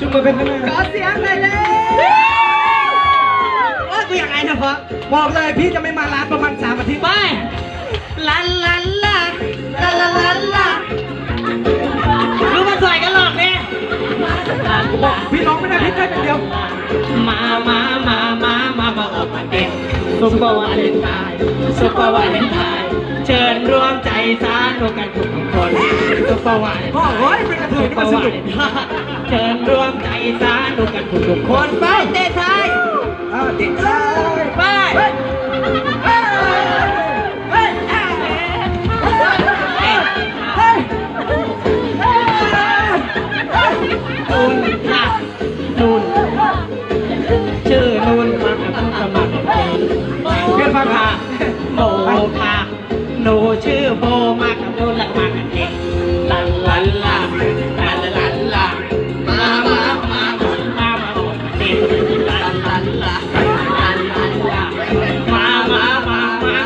ชุบมือเป็นยังไงขอเสียงหน่อยเลยว่ากูยังไงนะพ่อบอกเลยพี่จะไม่มาร้านประมาณสามอาทิตย์ไปลันลันลาลันลันลันลารู้มาใส่กันหรอกเนี่ยบอกพี่น้องไม่ได้พี่ได้เป็นเดียว มามามามามามาออกมาเต้น ซุปเปอร์วาเลนไทน์ซุปเปอร์วาเลนไทน์เชิญรวมใจสานุกกันทุกคนซุปเปอร์วาเลนพ่อไทน์เฮ้ยเป็นกระเทยนี่มันสนุกเชิญรวมใจสานุกกันทุกทุกๆคนไปเต้ไทยอ่าเด็กชาย นูชื่อโบมากับนูหลักมากันเองลันลันลาลันลันลามามามามามามาเด็กลันลันลาลันลันลามามามามา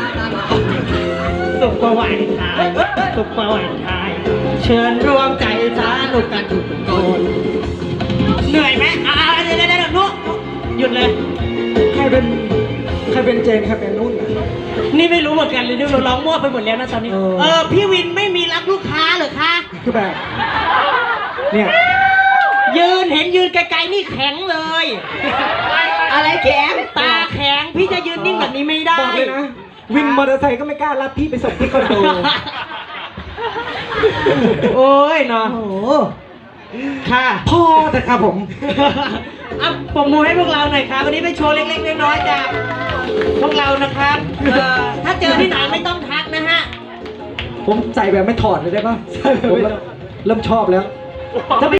สุขวัติไทยสุขวัติไทยเชิญร่วมใจสานุกกันทุกคนเหนื่อยไหมอ่าเดี๋ยวเดี๋ยวเดี๋ยวนุ๊กหยุดเลยใครเป็น ใครเป็นเจนใครเป็นนุ่นอะนี่ไม่รู้เหมือนกันเลยนี่เราร้องมั่วไปหมดแล้วนะตอนนี้ เออ เออ พี่วินไม่มีรับลูกค้าเหรอคะ คือแบบ เนี่ย ยืนเห็นยืนไกลๆนี่แข็งเลย อะไรแข็งตาแข็งพี่จะยืนนิ่งแบบนี้ไม่ได้บอกเลยนะ วินมอเตอร์ไซค์ก็ไม่กล้ารับพี่ไปส่งที่คอนโด โอ้ยเนาะ โอ้โห ค่ะพ่อแต่ครับผมอะผมมือให้พวกเราหน่อยครับวันนี้เป็นโชว์เล็กๆน้อยๆจากพวกเรานะครับเออถ้าเจอที่ไหนไม่ต้องทักนะฮะผมใส่แบบไม่ถอดเลยได้ปะผมเริ่มเริ่มชอบแล้วถ้าไม่